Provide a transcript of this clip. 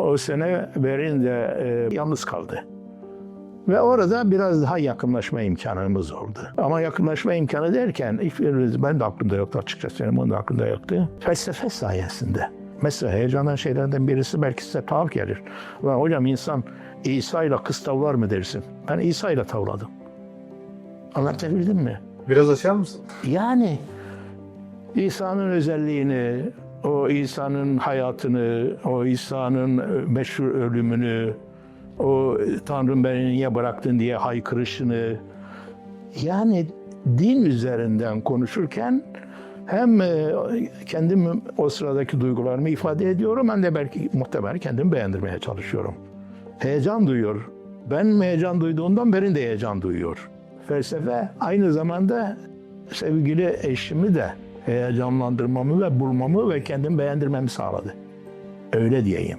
o sene Berin de e, yalnız kaldı. Ve orada biraz daha yakınlaşma imkanımız oldu. Ama yakınlaşma imkanı derken hiçbirimiz, ben de aklımda yoktu açıkçası, benim onun da aklımda yoktu. Felsefe sayesinde. Mesela heyecandan şeylerden birisi belki size tuhaf gelir. Ulan hocam insan İsa ile kız tavlar mı dersin? Ben İsa ile tavladım. Anlatabildim mi? Biraz açar mısın? Yani İsa'nın özelliğini, o İsa'nın hayatını, o İsa'nın meşhur ölümünü, o Tanrım beni niye bıraktın diye haykırışını, yani din üzerinden konuşurken hem e, kendim o sıradaki duygularımı ifade ediyorum hem de belki muhtemelen kendimi beğendirmeye çalışıyorum. Heyecan duyuyor. Ben heyecan duyduğumdan beri de heyecan duyuyor. Felsefe aynı zamanda sevgili eşimi de heyecanlandırmamı ve bulmamı ve kendimi beğendirmemi sağladı. Öyle diyeyim.